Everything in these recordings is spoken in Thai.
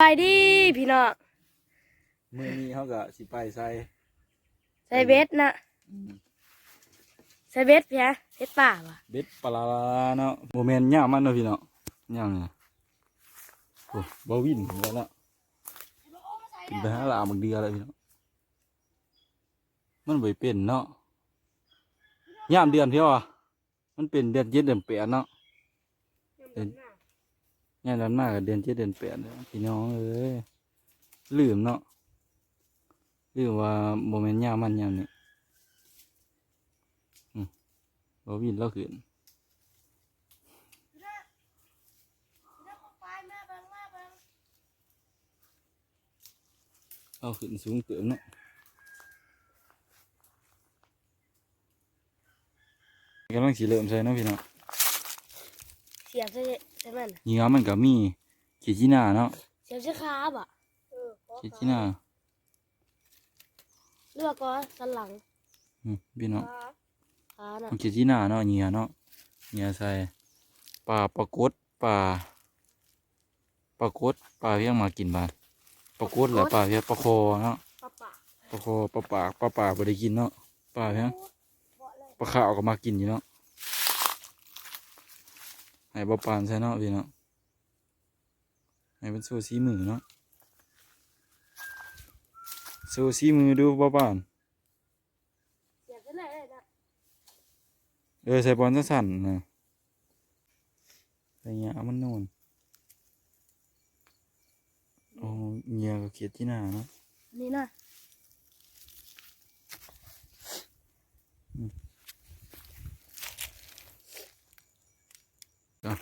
ไปดีพี่น้องมือนี้เขาก็สิไปใส่ใส่เบสนะอืมใส่เบสเพียเบสป่าว่ะเบ็ดปลาร้าเนาะโมเมนต์ย่ามันเนาะพี่เนาะย่างเนี่ยโอ้บ่วินแล้วเนาะกินไปหาลาบักเดือแล้วพี่เนาะมันบ่เป็นเนาะย่ามเดือนเพียวอะมันเป็นเดือนเจ็ดเดือนแปดเนาะ ย่ามนั้นมากกับเดือนเจ็ดเดือนแปดเด้อพี่น้องเอ้ยลืมเนาะลืมว่าโมเมนต์ย่ามมันย่ามนี่อืมบ่วินแล้วขึ้นเอาขึ้นสูงเติมเนาะกำลังสีเริ่มใส่เนาะพี่เนาะเสียบใช่ใช่มันเหยื่อมันก็มีเขียจีน่าเนาะเสียบใช่ขาบ่ะเขียจีน่าเลือกก็สันหลังอืมพี่เนาะขาน่ะเขียจีน่าเนาะเหยื่อเนาะเหยื่อใส่ปลาปลากดปลาปลากดปลาเพียงมากินบานปลากดหรือปลาเพียงปลาคอเนาะปลาป่าปลาคอปลาปากปลาปากบ่ได้กินเนาะปลาเพียงปลาขาวก็มากินอยู่เนาะ ให้บ่ปานใช่เนาะพี่เนาะให้เป็นโซซีมือเนาะโซซีมือดูบ่ปานเสียบใช่ไหนเลยนะเออใส่บอลสั้นๆนะใส่เงี้ยมันนูนโอ้เงี้ยก็เขียดที่หน้าเนาะนี่นะ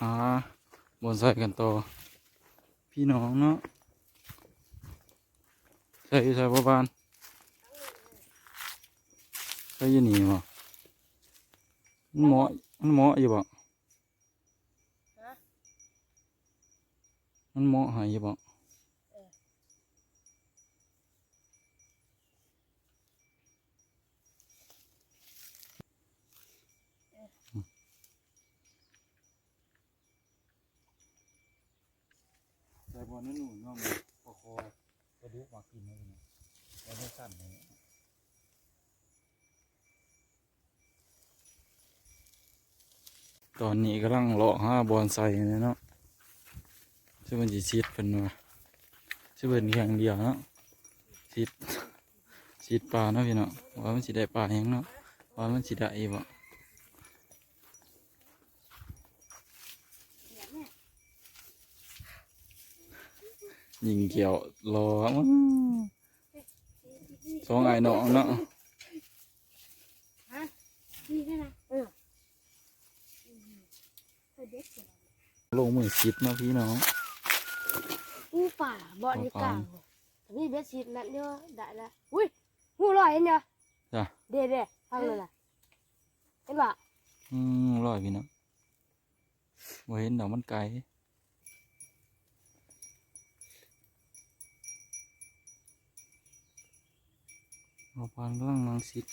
หาบอลใส่กันต่อ พี่น้องเนาะใส่ใส่ประบานใส่อยันนี่บ่มันเหมาะมันเหมาะอยู่บ่มันเหมาะใหายอยู่บ่ ใส่บอลนั่นหนูน้องประคอกระดูกมากินเลยนะ แล้วไม่สั่นเลยตอนนี้กำลังเลาะหาบอลใส่เนี่ยเนาะซึ่งมันจะซีดเป็นว่าซึ่งเป็นแข่งเดียวเนาะซีดซีดปลาเนาะพี่เนาะว่ามันสิได้ปลาแหยังเนาะว่ามันสิได้บ่ยิงเกี่ยวรอมั้ง สองไอ้น้องเนาะนี่แค่นะเออใส่เบสเสียบลงมือคิดเนาะพี่น้องอู้ป่าบอลอยู่กลางแต่นี่เบสชีดนั่นเดียวได้ละอุ้ยงูลอยเห็นเดียวจ้ะเด็ดเด็ดฟังเลยล่ะเห็นป่ะอืมอร่อยพี่น้องบ่เห็นดอกมันไกล เราพานกำลังนางซิด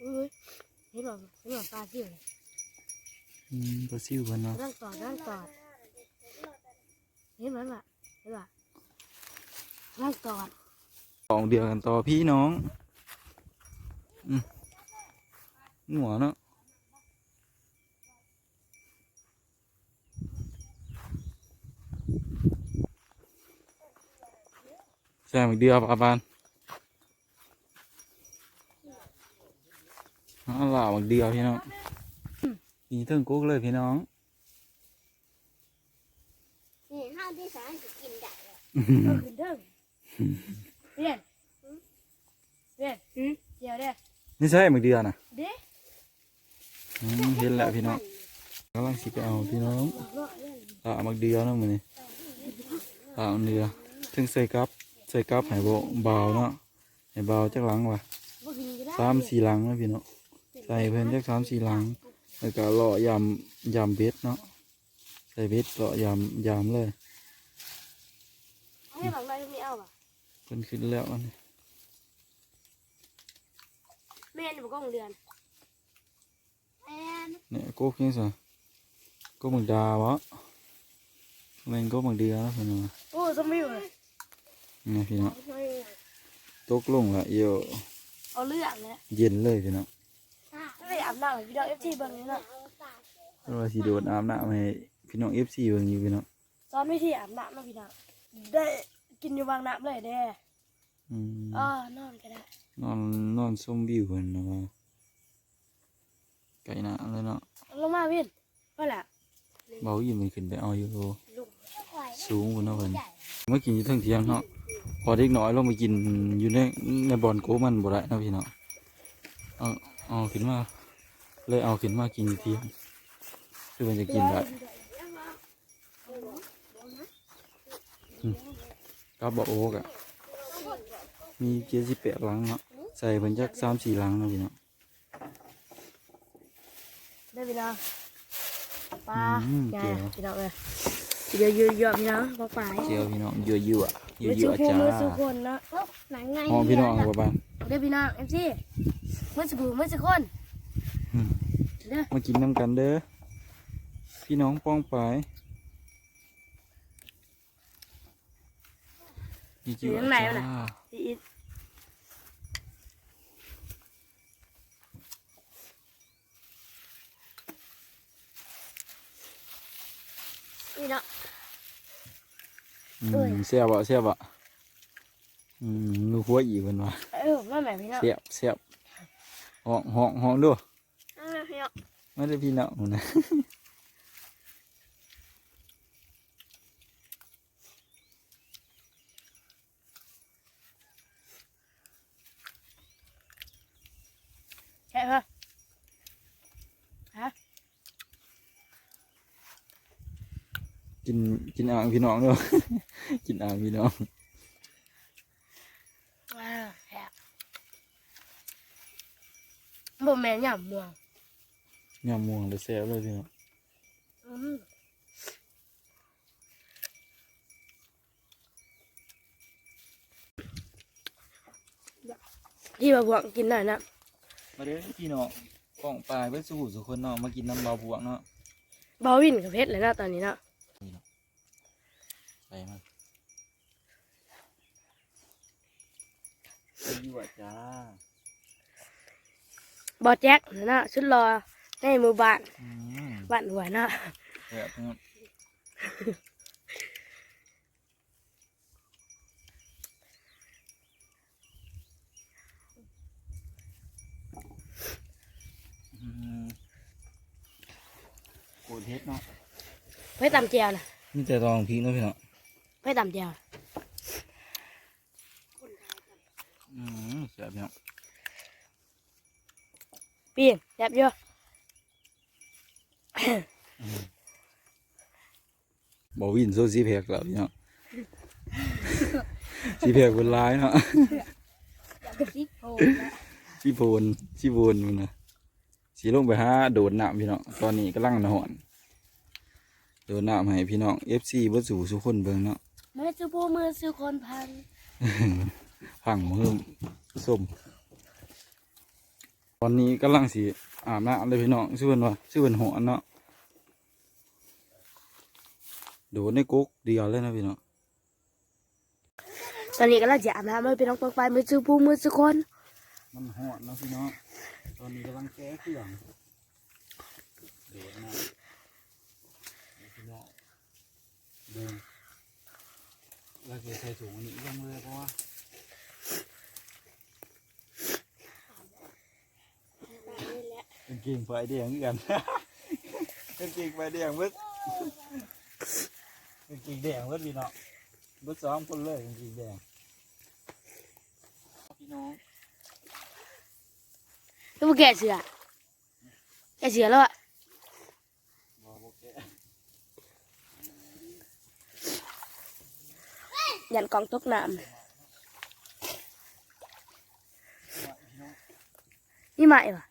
อุ้ยเห็นป่ะเห็นป่ะปลาที่อยู่เลยอืมปลาซิวเพิ่นเนาะร่างตอดร่างตอดเห็นไหมล่ะเห็นป่ะร่างตอดสองเดียวกันต่อพี่น้อง อืมหัวเนาะ แซมอีกเดียวปลาบานอ๋อหล่าอีกเดียวพี่น้องนี่เทิงกุ๊กเลยพี่น้องนี่ห้าวที่สามจะกินได้เลย เออขึ้นเด้งเรียนเรียนเดี๋ยวเด้อนี่ใช่มึกเดียวนะเด้อืมเห็นแล้วพี่น้องกำลังสิไปเอาพี่น้องตามักเดียวเนาะมือนี้ตาอันเดียวถึงใส่กับใส่กับให้บ่เบาเนาะให้เบาจักหลังว่ะบ่กินก็ได้สามสี่หลังนะพี่น้องใส่เพิ่นจักสามสี่หลังแล้วก็เลาะยำยำเบ็ดเนาะใส่เบ็ดเลาะยำยำเลยให้หลังได้ไม่เอาป่ะเพิ่นขึ้นแล้วอันนี้แม่นี่บอกก็ของเดือนแอนเนี่ยกุ๊กยังไงกุ๊กมึงดาวะแแม่นก็บางเดือแล้วพี่น้องโอ้สมิวเลย นี่พี่น้องตกลงละเอียวเอาเรื่องเลยเย็นเลยพี่น้องไม่ได้อาบน้ำเลยพี่น้องเอฟซีเบิ่งนี่เนาะเพราะว่าสิโดดอาบน้ำให้พี่น้อง FC เบิ่งอยู่พี่น้องสอนวิธีอาบน้ำเนาะพี่น้องได้กินอยู่บางน้ำเลยเด้อืมอ๋อนอนก็ได้นอนนอนชมวิวเพิ่นนะว่าไกลหน้าเลยเนาะลงมาวินว่าแหละเบาอยู่มันขึ้นไปเอาอยู่ลุงสูงพุ่นเนาะเพิ่นเมื่อกินอยู่เทั้งเที่ยงเนาะ พอเด็กน้อยลงไปกินอยู่ในในบ่อนโกมันบ่ได้เนาะพี่น้องเอาเอาขึ้นมา เลยเอาขึ้นมากินอยู่เที่ยงคือมันจะกินได้กับบ่โอ๊กอะมีเกียร์สิบแปดหลังเนาะใส่เพิ่นจักสามสี่หลังเนาะพี่น้องได้พี่น้องปลาอืมใหญ่เจียวพี่น้องเลย เดี๋ยวเยอะๆพี่น้องปลาปลายเจียวพี่น้องยั่วยั่วยั่วมือยั่สุวกผู้จ้ามือสุกคนเนาะหนังไงหอมพี่น้องเอาบ้านได้พี่น้องเอฟซีมือสุกผู้มือสุกคนอืมเด้อมากินน้ำกันเด้อพี่น้องป้องไปยั่วยั่วจ้าพี่อิ นี่เนาะอืมเสียบอะเสียบอะอืมนูหัวอีกเพิ่นว่าเออมาแม่พี่น้องเสียบเสียบห้องห้องห้องด้วยเออพี่น้องไม่ได้พี่น้องนะ กินกินอ่างพี่น้องด้วยกินอ่างพี่น้องว้าวแซ่บบ่แม่นหยำม่วงยำม่วงเลยแซ่บเลยพี่น้องอืมที่บะบวงกินหน่อยนะมาเด้อพี่น้องป้องปลายเพื่อสู้สุคนเนาะมากินน้ำเบาบวกเนาะเบาวินกับเพชรเลยนะตอนนี้เนาะ ใส่มายั่วจ้าบอแจ็คเลยนะชุดรอในหมู่บ้านอืมบ้านหัวเนาะแซ่บพี่น้องอืมโกดเฮ็ดเนาะไปตำเจียวนะนี่แต่ตองพริกเนาะพี่เนาะ ไปตำเจียวอืมแซ่บพี่เนาะปีนแซ่บเยอะบ่วินโซซีแพกแล้วพี่เนาะซีแพกเป็นลายเนาะซิกโอ้ซีโพนซีโพนมันนะสีลงไปหาโดดน้ำพี่น้องตอนนี้กำลังนอนโดดน้ำให้พี่น้อง FC บ่สู่สุคนเบิ่งเนาะ มือซื้อผู้มือซื้อคนพันผังมือส้มตอนนี้กำลังสิอาบน้ำเลยพี่น้องชื่อเพิ่นว่าชื่อเพิ่นหอนเนาะโดดในกุ๊กเดียวเลยนะพี่น้องตอนนี้ก็เราจะอาบน้ำมือเป็นน้องปองไปมือซื้อผู้มือซื้อคนมันหอนเนาะพี่น้องตอนนี้กำลังแก้เครื่องโดดน้ำพี่น้องเดิน แล้วก็ใส่ถุงอันนี้ลงเลยเพราะว่าเป็นกิ่งไฟแดงคือกัน เป็นกิ่งไฟแดงเบิดเป็นกิ่งแดงเบิดพี่น้องเบิดสองคนเลยเป็นกิ่งแดงพี่น้องก็มาแกะเสือแกะเสือแล้วอะ บอกโอเค ยันกองตกน้ำนี่ใหม่ปะ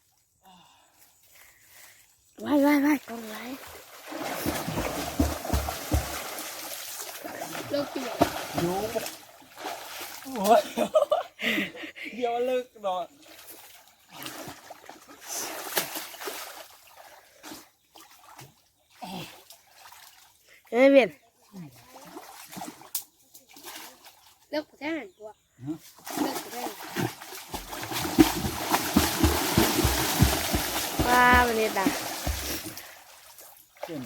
ไว้ไว้ไว้กองไว้เลิกกินโยโอ้ยเดี๋ยวเลิกนอนเฮ้ยเวียน เลิกแท้หันตัวเลิกแท้ว้าวันนี้ด่าเช่น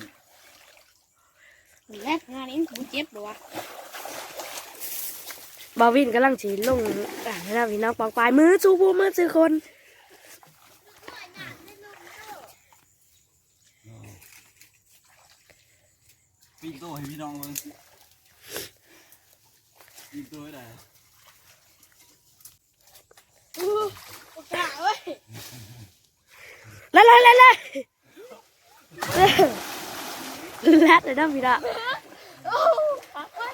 แรกงานนี้กูเจ็บปะวะบาวินกำลังฉีลงอ่างให้เราพี่น้องปองปลายมือจูบูมือจือคนปีนโตให้พี่น้องเบิ่ง ปีนโตให้ได้โอ้กะเว้ยแล้วแล้วแล้วแล้วแล้วเลยนะพี่น้โอ้ปักเว้ย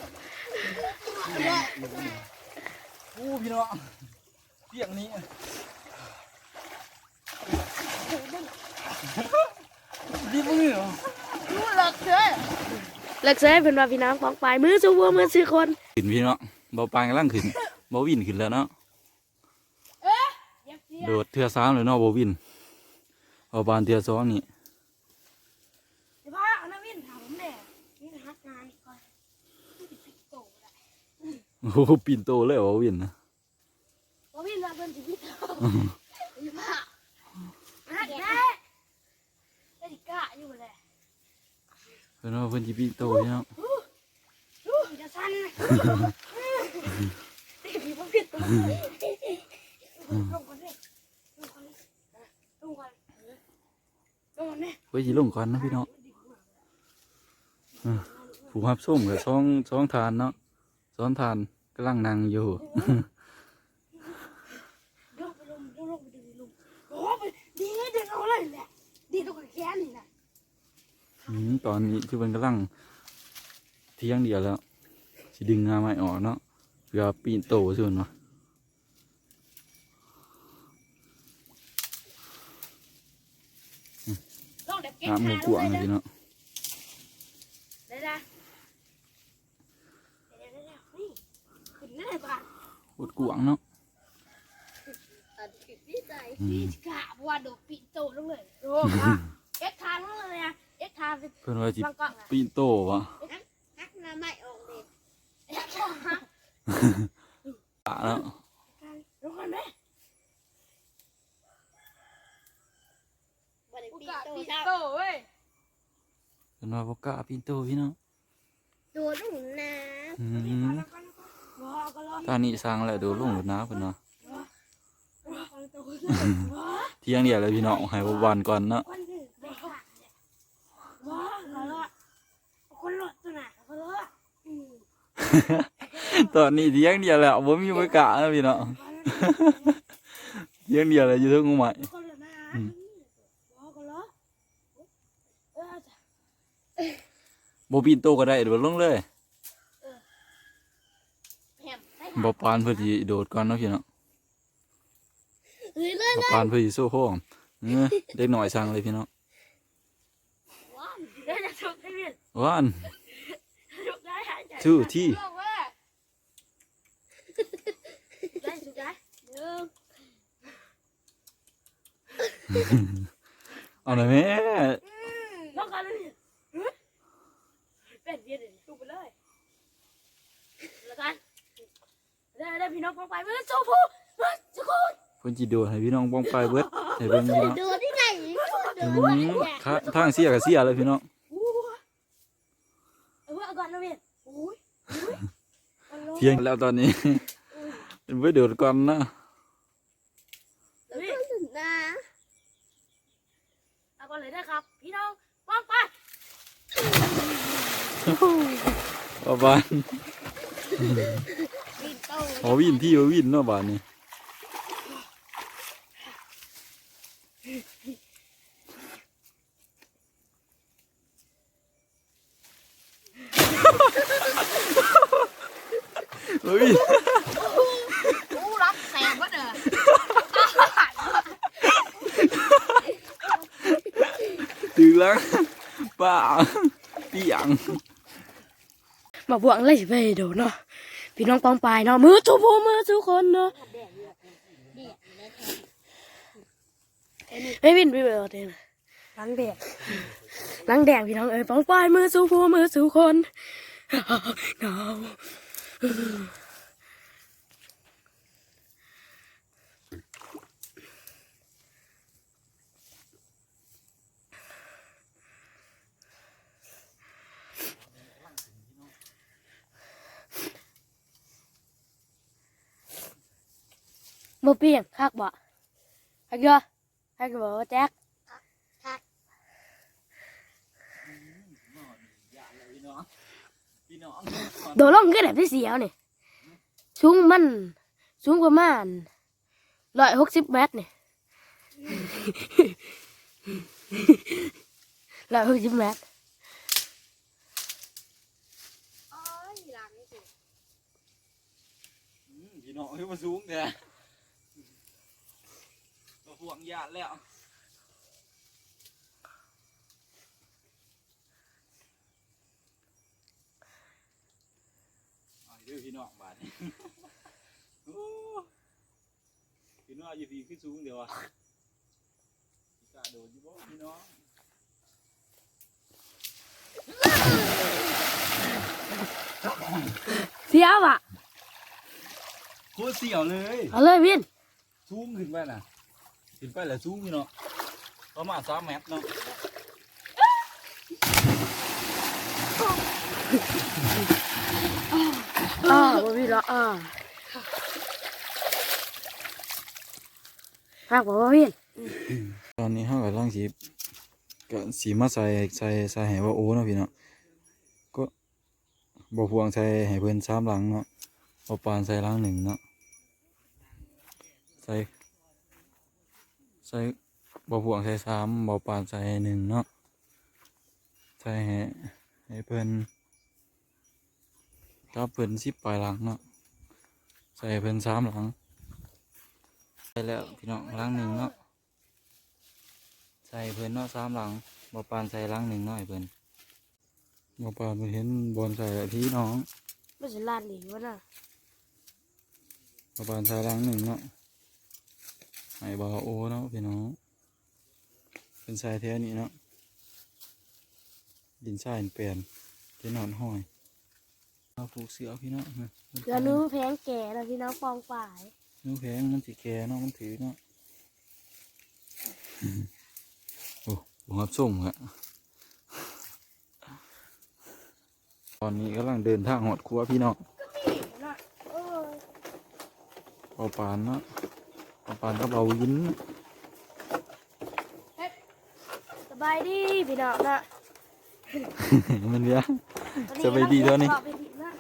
โอ้พี่น้องเปียกนี้ดีมือเหรอดูหลักเถอะ เลิกเซยเป็นว่าพี่น้องปองปลายมือจูบูมือจือคนขึ้นพี่น้องเบาปานกำลังขึ้นเบาวินขึ้นแล้วเนาะเย็บเสียโดดเทือสามเลยเนาะเบาวินเบาปานเทือสองนี่เดี๋ยวพ่อเอาน้ำวินถามผมแน่นี่นะฮักงานก่อนปิดโตได้โอ้โหปีนโตเลยเบาวินนะว่าวินมาเป็นชีวิตเดี๋ยวพ่อฮักได้ได้ดิกะอยู่เลย เพิ่นว่าเพิ่นสิปีโตพี่น้องดูจะสั้นมีพวกผิดตัวลงก่อนเลยลงก่อนเลยลงก่อนลงก่อนเลยเพิ่นสิลงก่อนนะพี่น้องอะผู้รับส้มกับสองสองทานเนาะสองทานกำลังนั่งอยู่ลงไปลงลงไปดึงลงโอ้ไปดีดึงเอาเลยแหละดีตรงกับแขนนี่แหละ ตอนนี้คือมันกำลังเที่ยงเดียวแล้วสิดึงงาไม้ออกเนาะเพื่อปีนโตส่วนเนาะลงเด็กเก็บงาหมูขากวางเลยพี่เนาะได้ได้เดี๋ยวเดี๋ยวเดี๋ยวนี่ขึ้นได้ป่ะโคตรกวางเนาะอันติดที่ใจอืที่มกะว่าโดดปีนโตลงเลยโอ้เอ็กทานลงเลยนะเอ็ก ทานไปเพิ่นว่าสิบางกล่องอะปีนโตวะฮักน้ำไม่ออกเลยฮักปะแล้วลงกันไหมวันนี้ปีนโตครับเว้ยเพิ่นว่าบ่กล้าปีนโตพี่เนาะโดดลงน้อืมำรอก็รอตอนนี้สร้างแล้วโดดลงรถน้ำเพิ่นว่ารอโตรอเที่ยงเดียวแล้วพี่น้องให้บ่วันก่อนเนาะคนหนึ่งไปค่ะรอรอรอคนรอตัวน่ะคนรออืม ตอนนี้เที่ยงเดียวแล้วบ่มีบ่กล้าแล้วพี่น้องเที่ยงเดียวแล้วอยู่เทึงงูใหม่คนรอนะรอก็รอเออบ่ปีนโตก็ได้โดดลงเลยแหมได้บ่ปานเพิ่นสิโดดก่อนเนาะพี่น้องเฮ้ยเลยบ่ปานเพิ่นสิโซ่โค้งเออเด็กน้อยสั่งเลยพี่น้องว้าวเดี๋ยวจะถูกได้ไหมวัน ถูกได้หายใจ two ที่ลงเว้ยได้ถูกได้หนึ่งเอาหน่อยแม่ลงกันเลยเป็นเดียดดูไปเลยแล้วกันได้ได้พี่น้องปองไปเมื่อสู้ผู้เมื่อสู้เพิ่นสิโดดให้พี่น้องบ้องไปเบิดให้เบิ่งพี่น้องดูที่ไหนอืมค่ะทางเสียก็เสียเลยพี่น้องเอาก่อนนะเวีย เที่ยงแล้วตอนนี้เป็นไปโดดก่อนนะแล้วก็ถึงนะเอาก่อนเลยนะครับ พี่น้องปองไปประบานบินโตเอาวินที่ว่าวินเนาะบานนี้ เฮ้ย กูรักแสบวะเด้อ ตื่นแล้วป้าเปียงมาบวงเลยไปโดดเนาะพี่น้องปองปลายเนาะมือจูบูมือจูคนเนาะไม่วินไปเบิดเลยนะหลังแดงหลังแดงพี่น้องเอ้ยปองปลายมือจูบูมือจูคนหนาว บ่เปลี่ยนคักบ่คักเยอะคักบ่แจ็คคักพี่น้องพี่น้องโดดลงก็ได้พี่เสียวนี่สูงมันสูงประมาณร้อยหกสิบเมตรนี่ร้อยหกสิบเมตรอ้อยหลังนี่สิพี่น้องให้มาสูงแต่มา ห่วงญาติแล้วเอาเด้อพี่น้องบาดนี้โอ้พี่น้องอยู่พี่ขึ้นสูงเดี๋ยวอะพี่กล้าโดดอยู่บ่พี่น้องเสียวอะโคตรเสียวเลย เอาเลยวิน สูงขึ้นไปน่ะ ขึ้นไปแล้วสูงพี่เนาะประมาณสามเมตรเนาะอ่าบ่มีละอ่าคักบ่บ่วินตอนนี้เฮากำลังสิก็สีมาใส่ใส่ใส่ให้ว่าโอ้เนาะพี่เนาะก็บ่พวงใส่ให้เพิ่นสามหลังเนาะบ่ปานใส่หลังหนึ่งเนาะใส่ ใส่บ่พวงใส่สามบ่ปานใส่หนึ่งเนาะใส่ให้ให้เพิ่นกับเพิ่นสิบปลายหลังเนาะใส่ให้เพิ่นสามหลังใส่แล้วพี่น้องหลังหนึ่งเนาะใส่เพิ่นเนาะสามหลังบ่ปานใส่หลังหนึ่งเนาะให้เพิ่นบ่ปานเพิ่นเห็นบอลใส่แล้วพี่น้องมันสิลานอีกวะน่ะบ่ปานใส่หลังหนึ่งเนาะ ให้บ่าวโอเนาะพี่น้องเป็นใส่แท้นี้เนาะดินทรายเปลี่ยนจะนอนห้อยเอาผูกเสือพี่น้องนะเดี๋ยวนู้แพงแก่แล้วพี่น้องฟองฝ่ายนู้แพงมันสิแก่เนาะมันถือเนาะโอ้บ่รับส่งอะตอนนี้กำลังเดินทางหอดครัวพี่น้องเออเบาปานเนาะ เบาปานก็เบายินเนาะสบายดีพี่น้องนะมันเยอะสบายดีแล้วนี่สบายดีนะ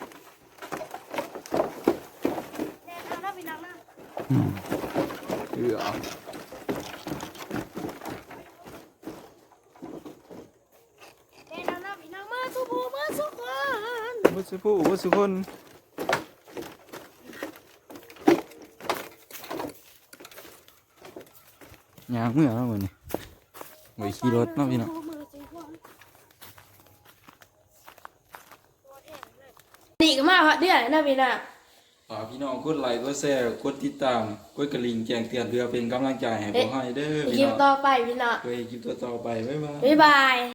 แน่นอนนะพี่น้องนะเออแน่นอนนะพี่น้องมาสุภูมาสุขอนวัสุผู้วัสุคน ยางเมื่อแล้วมือนี่ไว้ขี่รถเนาะพี่เนาะนี่ก็มาฮอดเดือนแล้วนะพี่น้องฝากพี่น้องกดไลค์กดแชร์กดติดตามกดกระลิ่งแจ้งเตือนเพื่อเป็นกำลังใจให้พวกให้เด้อคพี่ลิปน้องต่อไปพี่น้องเคยคลิปต่อๆไปบ๊ายบาย บ๊ายบาย